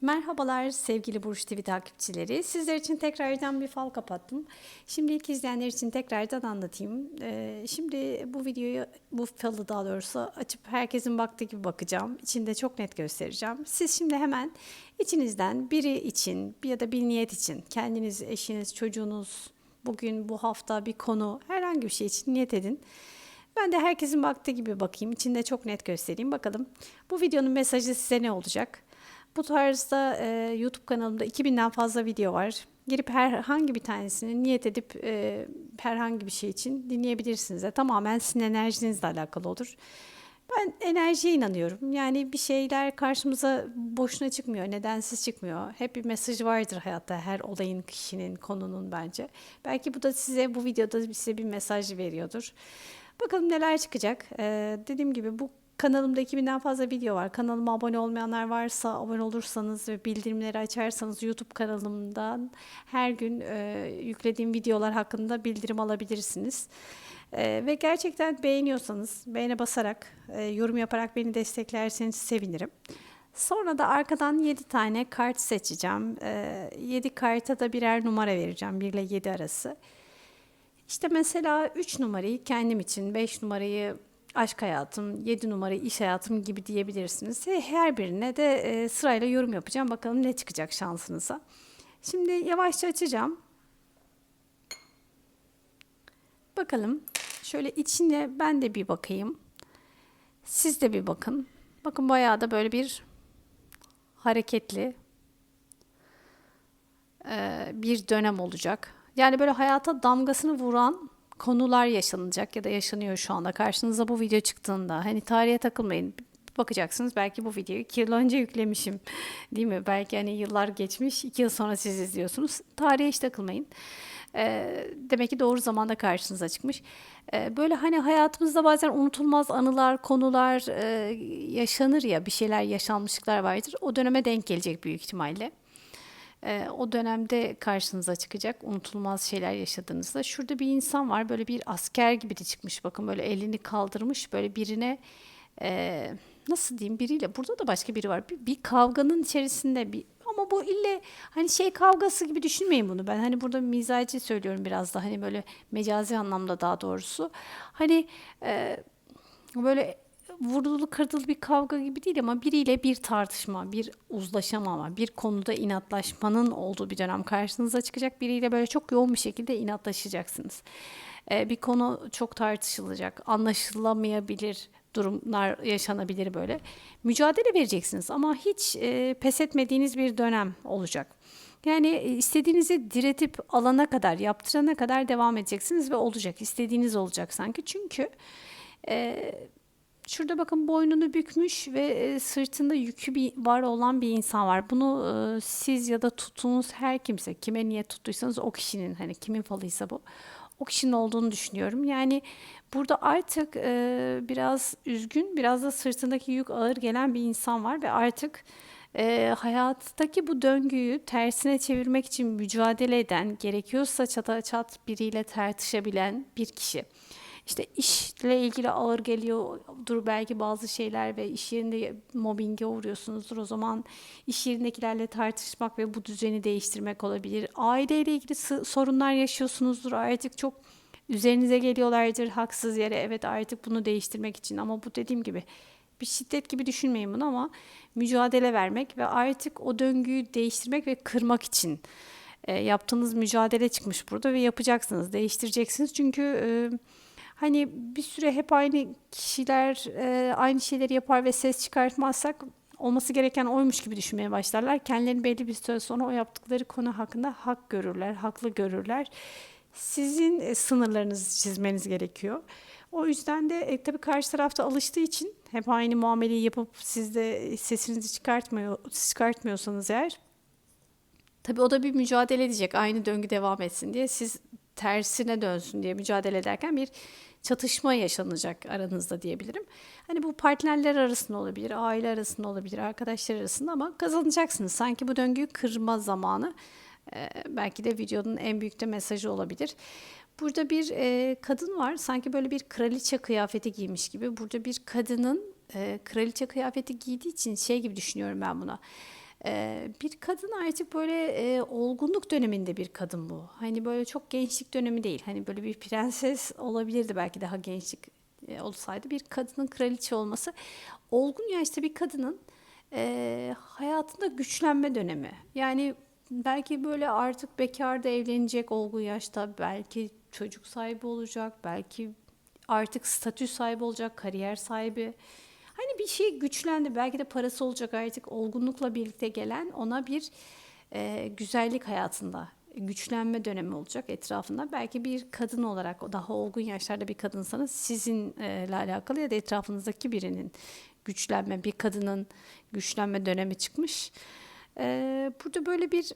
Merhabalar sevgili Burç TV takipçileri. Sizler için tekrardan bir fal kapattım. Şimdi ilk izleyenler için tekrardan anlatayım. Ee, şimdi bu videoyu, bu falı daha doğrusu açıp herkesin baktığı gibi bakacağım. İçinde çok net göstereceğim. Siz şimdi hemen içinizden biri için ya da bir niyet için kendiniz, eşiniz, çocuğunuz, bugün, bu hafta bir konu herhangi bir şey için niyet edin. Ben de herkesin baktığı gibi bakayım. İçinde çok net göstereyim. Bakalım bu videonun mesajı size ne olacak? Bu tarzda e, YouTube kanalımda 2000'den fazla video var. Girip herhangi bir tanesini niyet edip e, herhangi bir şey için dinleyebilirsiniz. De. Tamamen sizin enerjinizle alakalı olur. Ben enerjiye inanıyorum. Yani bir şeyler karşımıza boşuna çıkmıyor, nedensiz çıkmıyor. Hep bir mesaj vardır hayatta her olayın, kişinin, konunun bence. Belki bu da size bu videoda size bir mesaj veriyordur. Bakalım neler çıkacak. Ee, dediğim gibi bu kanalımda 2000'den fazla video var. Kanalıma abone olmayanlar varsa abone olursanız ve bildirimleri açarsanız YouTube kanalımdan her gün e, yüklediğim videolar hakkında bildirim alabilirsiniz. E, ve gerçekten beğeniyorsanız beğene basarak, e, yorum yaparak beni desteklerseniz sevinirim. Sonra da arkadan 7 tane kart seçeceğim. E, 7 karta da birer numara vereceğim. 1 ile 7 arası. İşte mesela 3 numarayı kendim için, 5 numarayı aşk hayatım, 7 numarayı iş hayatım gibi diyebilirsiniz. Her birine de e, sırayla yorum yapacağım. Bakalım ne çıkacak şansınıza. Şimdi yavaşça açacağım. Bakalım. Şöyle içine ben de bir bakayım. Siz de bir bakın. Bakın bayağı da böyle bir hareketli e, bir dönem olacak. Yani böyle hayata damgasını vuran konular yaşanacak ya da yaşanıyor şu anda. Karşınıza bu video çıktığında hani tarihe takılmayın. Bakacaksınız belki bu videoyu 2 yıl önce yüklemişim. Değil mi? Belki hani yıllar geçmiş. 2 yıl sonra siz izliyorsunuz. Tarihe hiç takılmayın. Ee, demek ki doğru zamanda karşınıza çıkmış. Ee, böyle hani hayatımızda bazen unutulmaz anılar, konular e, yaşanır ya bir şeyler yaşanmışlıklar vardır. O döneme denk gelecek büyük ihtimalle e, o dönemde karşınıza çıkacak unutulmaz şeyler yaşadığınızda. Şurada bir insan var böyle bir asker gibi de çıkmış bakın böyle elini kaldırmış böyle birine e, nasıl diyeyim biriyle burada da başka biri var bir, bir kavganın içerisinde bir ama bu ille hani şey kavgası gibi düşünmeyin bunu ben hani burada mizacı söylüyorum biraz da hani böyle mecazi anlamda daha doğrusu hani e, böyle vurdulu kırdılı bir kavga gibi değil ama biriyle bir tartışma, bir uzlaşamama, bir konuda inatlaşmanın olduğu bir dönem karşınıza çıkacak. Biriyle böyle çok yoğun bir şekilde inatlaşacaksınız. Ee, bir konu çok tartışılacak, anlaşılamayabilir durumlar yaşanabilir böyle. Mücadele vereceksiniz ama hiç e, pes etmediğiniz bir dönem olacak. Yani istediğinizi diretip alana kadar, yaptırana kadar devam edeceksiniz ve olacak. İstediğiniz olacak sanki. Çünkü e, Şurada bakın boynunu bükmüş ve e, sırtında yükü bir var olan bir insan var. Bunu e, siz ya da tuttuğunuz her kimse, kime niye tuttuysanız o kişinin hani kimin falıysa bu. O kişinin olduğunu düşünüyorum. Yani burada artık e, biraz üzgün, biraz da sırtındaki yük ağır gelen bir insan var ve artık e, hayattaki bu döngüyü tersine çevirmek için mücadele eden, gerekiyorsa çata çat biriyle tartışabilen bir kişi işte işle ilgili ağır geliyordur belki bazı şeyler ve iş yerinde mobbinge uğruyorsunuzdur. O zaman iş yerindekilerle tartışmak ve bu düzeni değiştirmek olabilir. Aileyle ilgili sorunlar yaşıyorsunuzdur. Artık çok üzerinize geliyorlardır haksız yere. Evet artık bunu değiştirmek için ama bu dediğim gibi bir şiddet gibi düşünmeyin bunu ama mücadele vermek ve artık o döngüyü değiştirmek ve kırmak için e, yaptığınız mücadele çıkmış burada ve yapacaksınız, değiştireceksiniz. Çünkü e, hani bir süre hep aynı kişiler e, aynı şeyleri yapar ve ses çıkartmazsak olması gereken oymuş gibi düşünmeye başlarlar. Kendilerini belli bir süre sonra o yaptıkları konu hakkında hak görürler, haklı görürler. Sizin e, sınırlarınızı çizmeniz gerekiyor. O yüzden de e, tabii karşı tarafta alıştığı için hep aynı muameleyi yapıp siz de sesinizi çıkartmıyor, çıkartmıyorsanız eğer tabii o da bir mücadele edecek aynı döngü devam etsin diye siz tersine dönsün diye mücadele ederken bir çatışma yaşanacak aranızda diyebilirim. Hani bu partnerler arasında olabilir, aile arasında olabilir, arkadaşlar arasında ama kazanacaksınız. Sanki bu döngüyü kırma zamanı e, belki de videonun en büyük de mesajı olabilir. Burada bir e, kadın var sanki böyle bir kraliçe kıyafeti giymiş gibi. Burada bir kadının e, kraliçe kıyafeti giydiği için şey gibi düşünüyorum ben buna. Bir kadın artık böyle e, olgunluk döneminde bir kadın bu. Hani böyle çok gençlik dönemi değil. Hani böyle bir prenses olabilirdi belki daha gençlik e, olsaydı. Bir kadının kraliçe olması olgun yaşta bir kadının e, hayatında güçlenme dönemi. Yani belki böyle artık bekarda evlenecek olgun yaşta belki çocuk sahibi olacak, belki artık statü sahibi olacak, kariyer sahibi. Bir şey güçlendi. Belki de parası olacak artık olgunlukla birlikte gelen ona bir e, güzellik hayatında güçlenme dönemi olacak etrafında. Belki bir kadın olarak daha olgun yaşlarda bir kadınsanız sizinle alakalı ya da etrafınızdaki birinin güçlenme, bir kadının güçlenme dönemi çıkmış. Ee, burada böyle bir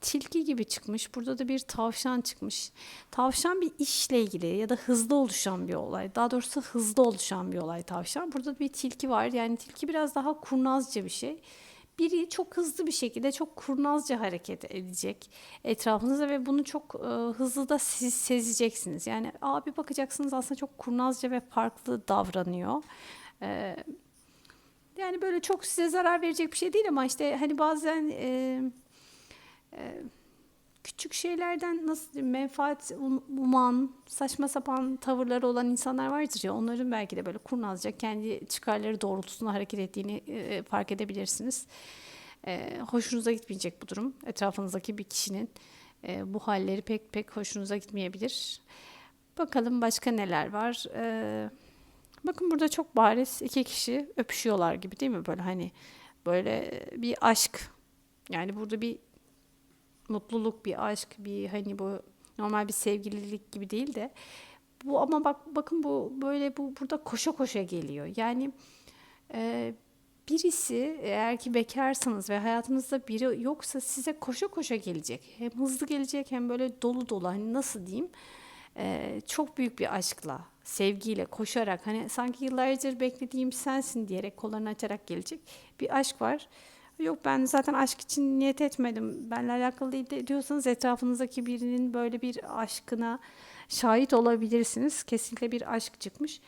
tilki gibi çıkmış. Burada da bir tavşan çıkmış. Tavşan bir işle ilgili ya da hızlı oluşan bir olay. Daha doğrusu hızlı oluşan bir olay tavşan. Burada bir tilki var. Yani tilki biraz daha kurnazca bir şey. Biri çok hızlı bir şekilde çok kurnazca hareket edecek etrafınıza ve bunu çok e, hızlı da siz sezeceksiniz. Yani abi bakacaksınız aslında çok kurnazca ve farklı davranıyor. E, yani böyle çok size zarar verecek bir şey değil ama işte hani bazen e, e, küçük şeylerden nasıl menfaat um- uman, saçma sapan tavırları olan insanlar vardır ya onların belki de böyle kurnazca kendi çıkarları doğrultusunda hareket ettiğini e, fark edebilirsiniz. E, hoşunuza gitmeyecek bu durum. Etrafınızdaki bir kişinin e, bu halleri pek pek hoşunuza gitmeyebilir. Bakalım başka neler var. E, bakın burada çok bariz iki kişi öpüşüyorlar gibi değil mi? Böyle hani böyle bir aşk. Yani burada bir mutluluk, bir aşk, bir hani bu normal bir sevgililik gibi değil de bu ama bak bakın bu böyle bu burada koşa koşa geliyor. Yani e, birisi eğer ki bekarsanız ve hayatınızda biri yoksa size koşa koşa gelecek. Hem hızlı gelecek hem böyle dolu dolu hani nasıl diyeyim e, çok büyük bir aşkla, sevgiyle, koşarak hani sanki yıllardır beklediğim sensin diyerek kollarını açarak gelecek bir aşk var. Yok ben zaten aşk için niyet etmedim. Benle alakalı değil de diyorsanız etrafınızdaki birinin böyle bir aşkına şahit olabilirsiniz. Kesinlikle bir aşk çıkmış.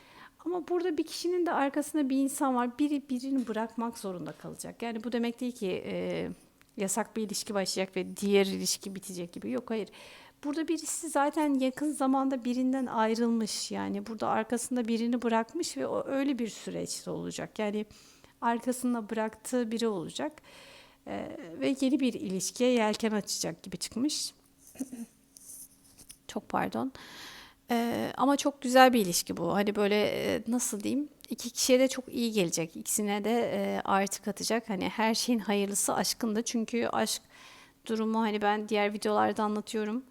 Ama burada bir kişinin de arkasında bir insan var. Biri birini bırakmak zorunda kalacak. Yani bu demek değil ki e, yasak bir ilişki başlayacak ve diğer ilişki bitecek gibi. Yok hayır. Burada birisi zaten yakın zamanda birinden ayrılmış. Yani burada arkasında birini bırakmış ve o öyle bir süreçte olacak. Yani arkasında bıraktığı biri olacak. Ee, ve yeni bir ilişkiye yelken açacak gibi çıkmış. çok pardon. Ee, ama çok güzel bir ilişki bu. Hani böyle e, nasıl diyeyim? İki kişiye de çok iyi gelecek. İkisine de e, artı katacak. Hani her şeyin hayırlısı aşkında. Çünkü aşk durumu hani ben diğer videolarda anlatıyorum.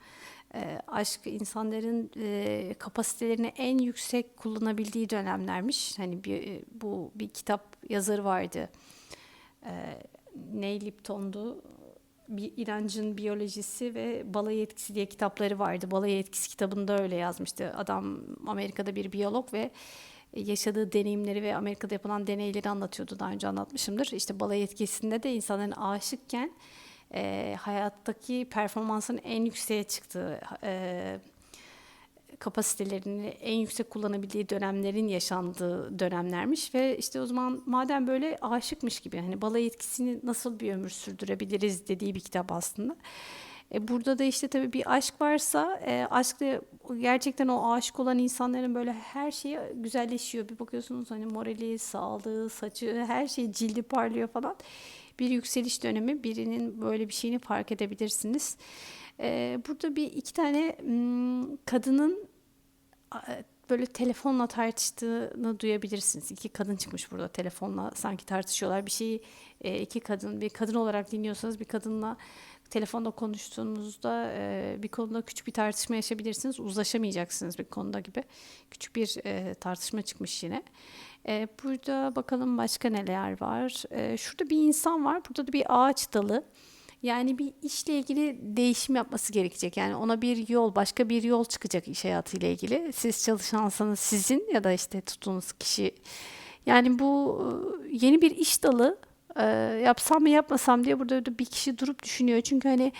E, aşk insanların e, kapasitelerini en yüksek kullanabildiği dönemlermiş. Hani bir, e, bu bir kitap yazarı vardı. E, Neil Lipton'du. Bir inancın biyolojisi ve balayı etkisi diye kitapları vardı. Balayı etkisi kitabında öyle yazmıştı. Adam Amerika'da bir biyolog ve yaşadığı deneyimleri ve Amerika'da yapılan deneyleri anlatıyordu. Daha önce anlatmışımdır. İşte balayı etkisinde de insanların aşıkken e, hayattaki performansın en yükseğe çıktığı, e, kapasitelerini en yüksek kullanabildiği dönemlerin yaşandığı dönemlermiş ve işte o zaman madem böyle aşıkmış gibi hani balay etkisini nasıl bir ömür sürdürebiliriz dediği bir kitap aslında. E burada da işte tabii bir aşk varsa e, aşkla gerçekten o aşık olan insanların böyle her şeyi güzelleşiyor. Bir bakıyorsunuz hani morali, sağlığı, saçı her şey cildi parlıyor falan bir yükseliş dönemi birinin böyle bir şeyini fark edebilirsiniz. Ee, burada bir iki tane kadının böyle telefonla tartıştığını duyabilirsiniz. İki kadın çıkmış burada telefonla sanki tartışıyorlar. Bir şeyi e, iki kadın bir kadın olarak dinliyorsanız bir kadınla telefonda konuştuğunuzda e, bir konuda küçük bir tartışma yaşayabilirsiniz. Uzlaşamayacaksınız bir konuda gibi. Küçük bir e, tartışma çıkmış yine. E, burada bakalım başka neler var. E, şurada bir insan var. Burada da bir ağaç dalı. Yani bir işle ilgili değişim yapması gerekecek. Yani ona bir yol, başka bir yol çıkacak iş hayatıyla ilgili. Siz çalışansanız sizin ya da işte tuttuğunuz kişi. Yani bu yeni bir iş dalı e, yapsam mı yapmasam diye burada bir kişi durup düşünüyor. Çünkü hani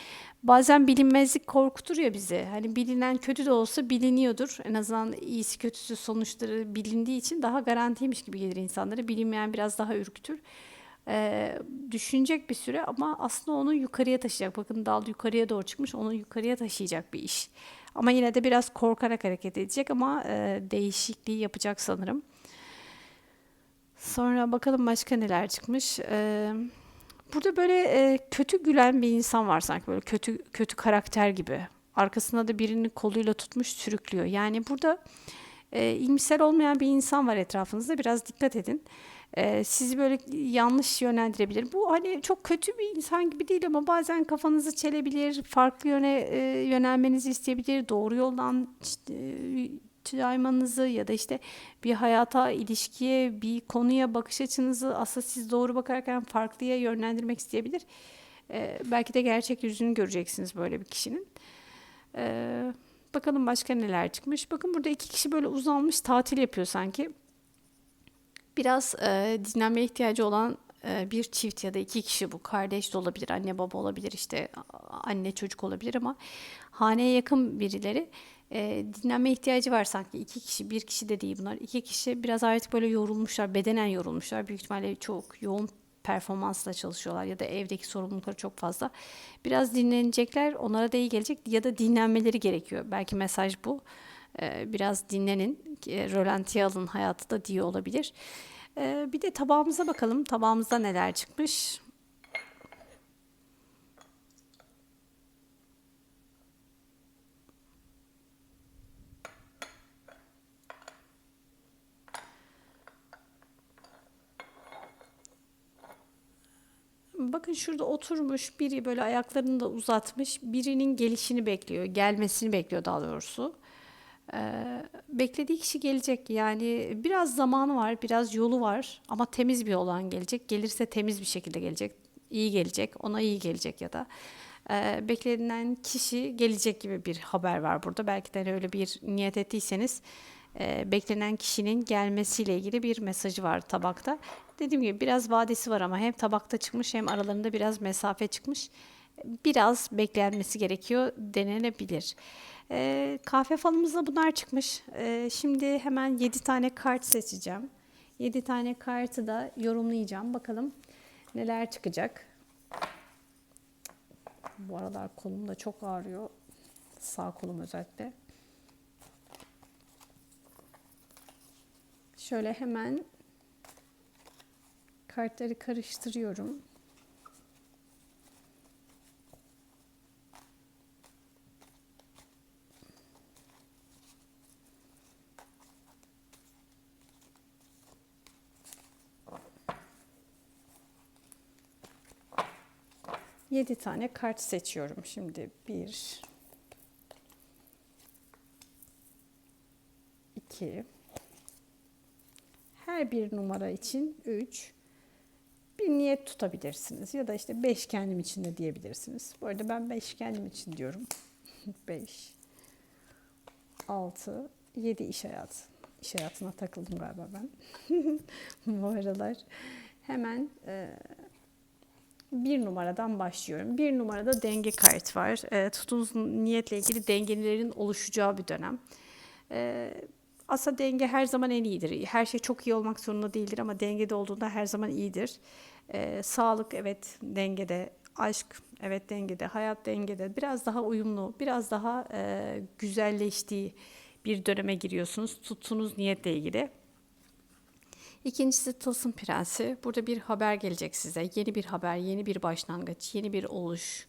bazen bilinmezlik korkutur ya bizi. Hani bilinen kötü de olsa biliniyordur. En azından iyisi kötüsü sonuçları bilindiği için daha garantiymiş gibi gelir insanlara. Bilinmeyen biraz daha ürkütür. e, düşünecek bir süre ama aslında onu yukarıya taşıyacak. Bakın dal yukarıya doğru çıkmış, onu yukarıya taşıyacak bir iş. Ama yine de biraz korkarak hareket edecek ama e, değişikliği yapacak sanırım. Sonra bakalım başka neler çıkmış. Ee, burada böyle e, kötü gülen bir insan var sanki böyle kötü kötü karakter gibi. Arkasında da birini koluyla tutmuş sürüklüyor. Yani burada e, iyimser olmayan bir insan var etrafınızda. Biraz dikkat edin. E, sizi böyle yanlış yönlendirebilir. Bu hani çok kötü bir insan gibi değil ama bazen kafanızı çelebilir, farklı yöne e, yönelmenizi isteyebilir, doğru yoldan işte, caymanızı ya da işte bir hayata, ilişkiye, bir konuya bakış açınızı aslında siz doğru bakarken farklıya yönlendirmek isteyebilir. Ee, belki de gerçek yüzünü göreceksiniz böyle bir kişinin. Ee, bakalım başka neler çıkmış. Bakın burada iki kişi böyle uzanmış tatil yapıyor sanki. Biraz e, dinlenmeye ihtiyacı olan e, bir çift ya da iki kişi bu. Kardeş de olabilir, anne baba olabilir, işte anne çocuk olabilir ama haneye yakın birileri e, dinlenme ihtiyacı var sanki. iki kişi, bir kişi de değil bunlar. İki kişi biraz artık böyle yorulmuşlar, bedenen yorulmuşlar. Büyük ihtimalle çok yoğun performansla çalışıyorlar ya da evdeki sorumlulukları çok fazla. Biraz dinlenecekler, onlara da iyi gelecek ya da dinlenmeleri gerekiyor. Belki mesaj bu. E, biraz dinlenin, e, rölantiye alın hayatı da diye olabilir. E, bir de tabağımıza bakalım. Tabağımızda neler çıkmış? Bakın şurada oturmuş biri böyle ayaklarını da uzatmış. Birinin gelişini bekliyor. Gelmesini bekliyor daha doğrusu. Ee, beklediği kişi gelecek. Yani biraz zamanı var, biraz yolu var ama temiz bir olan gelecek. Gelirse temiz bir şekilde gelecek. iyi gelecek, ona iyi gelecek ya da e, beklenen kişi gelecek gibi bir haber var burada. Belki de öyle bir niyet ettiyseniz e, beklenen kişinin gelmesiyle ilgili bir mesajı var tabakta. Dediğim gibi biraz vadesi var ama hem tabakta çıkmış hem aralarında biraz mesafe çıkmış. Biraz beklenmesi gerekiyor denilebilir. E, kahve falımızda bunlar çıkmış. E, şimdi hemen 7 tane kart seçeceğim. 7 tane kartı da yorumlayacağım. Bakalım neler çıkacak. Bu aralar kolum da çok ağrıyor. Sağ kolum özellikle. Şöyle hemen kartları karıştırıyorum. Yedi tane kart seçiyorum şimdi. Bir, iki, her bir numara için 3 bir niyet tutabilirsiniz. Ya da işte 5 kendim için de diyebilirsiniz. Bu arada ben 5 kendim için diyorum. 5 6 7 iş hayatı. İş hayatına takıldım galiba ben. Bu aralar. Hemen e, bir numaradan başlıyorum. Bir numarada denge kart var. E, tuttuğunuz niyetle ilgili dengelerin oluşacağı bir dönem. E, aslında denge her zaman en iyidir. Her şey çok iyi olmak zorunda değildir ama dengede olduğunda her zaman iyidir. Ee, sağlık evet dengede, aşk evet dengede, hayat dengede. Biraz daha uyumlu, biraz daha e, güzelleştiği bir döneme giriyorsunuz. Tuttuğunuz niyetle ilgili. İkincisi Tılsım Prensi. Burada bir haber gelecek size. Yeni bir haber, yeni bir başlangıç, yeni bir oluş.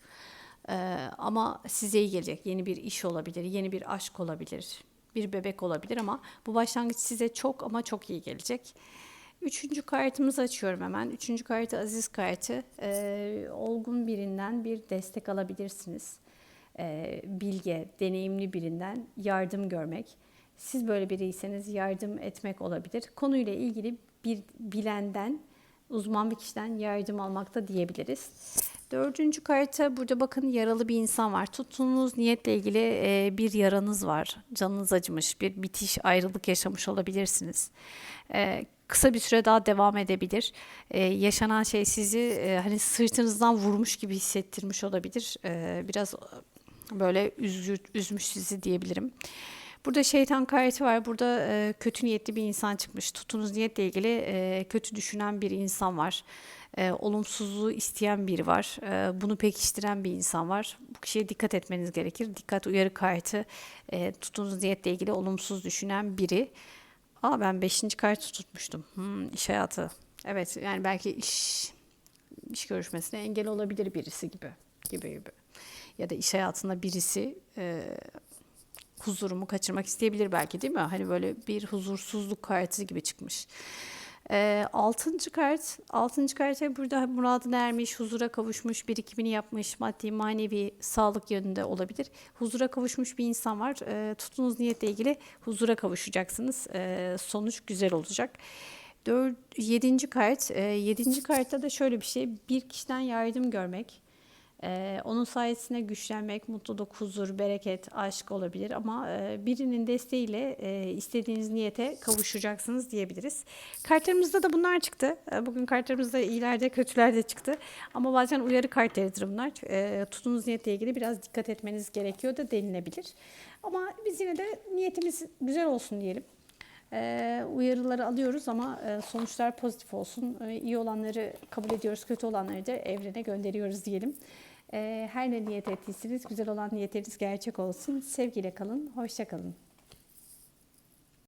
Ee, ama size iyi gelecek. Yeni bir iş olabilir, yeni bir aşk olabilir, bir bebek olabilir ama bu başlangıç size çok ama çok iyi gelecek. Üçüncü kartımızı açıyorum hemen. Üçüncü kartı Aziz kartı. Ee, olgun birinden bir destek alabilirsiniz. Ee, bilge, deneyimli birinden yardım görmek. Siz böyle biriyseniz yardım etmek olabilir. Konuyla ilgili bir bilenden, uzman bir kişiden yardım almakta diyebiliriz. Dördüncü karta burada bakın yaralı bir insan var. Tuttuğunuz niyetle ilgili e, bir yaranız var. Canınız acımış, bir bitiş, ayrılık yaşamış olabilirsiniz. E, kısa bir süre daha devam edebilir. E, yaşanan şey sizi hani sırtınızdan vurmuş gibi hissettirmiş olabilir. Biraz böyle üzü, üzmüş sizi diyebilirim. Burada şeytan kartı var. Burada e, kötü niyetli bir insan çıkmış. Tutunuz niyetle ilgili e, kötü düşünen bir insan var. E, olumsuzluğu isteyen biri var. E, bunu pekiştiren bir insan var. Bu kişiye dikkat etmeniz gerekir. Dikkat uyarı kartı. E, tutunuz niyetle ilgili olumsuz düşünen biri. Aa ben beşinci kartı tutmuştum. Hmm, iş hayatı. Evet yani belki iş iş görüşmesine engel olabilir birisi gibi gibi gibi. Ya da iş hayatında birisi e, huzurumu kaçırmak isteyebilir belki değil mi? Hani böyle bir huzursuzluk kartı gibi çıkmış. E, altıncı kart, altıncı kart burada muradına ermiş, huzura kavuşmuş, birikimini yapmış, maddi manevi sağlık yönünde olabilir. Huzura kavuşmuş bir insan var. E, tutunuz niyetle ilgili huzura kavuşacaksınız. E, sonuç güzel olacak. Dört, yedinci kart, e, yedinci kartta da şöyle bir şey, bir kişiden yardım görmek. Ee, onun sayesinde güçlenmek, mutluluk, huzur, bereket, aşk olabilir ama e, birinin desteğiyle e, istediğiniz niyete kavuşacaksınız diyebiliriz. Kartlarımızda da bunlar çıktı. E, Bugün kartlarımızda iyiler de kötüler de çıktı. Ama bazen uyarı kartlarıdır bunlar. E, tutunuz niyetle ilgili biraz dikkat etmeniz gerekiyor da denilebilir. Ama biz yine de niyetimiz güzel olsun diyelim. Ee, uyarıları alıyoruz ama e, sonuçlar pozitif olsun. İyi olanları kabul ediyoruz, kötü olanları da evrene gönderiyoruz diyelim. Ee, her ne niyet ettiyseniz güzel olan niyetleriniz gerçek olsun. Sevgiyle kalın, hoşça kalın.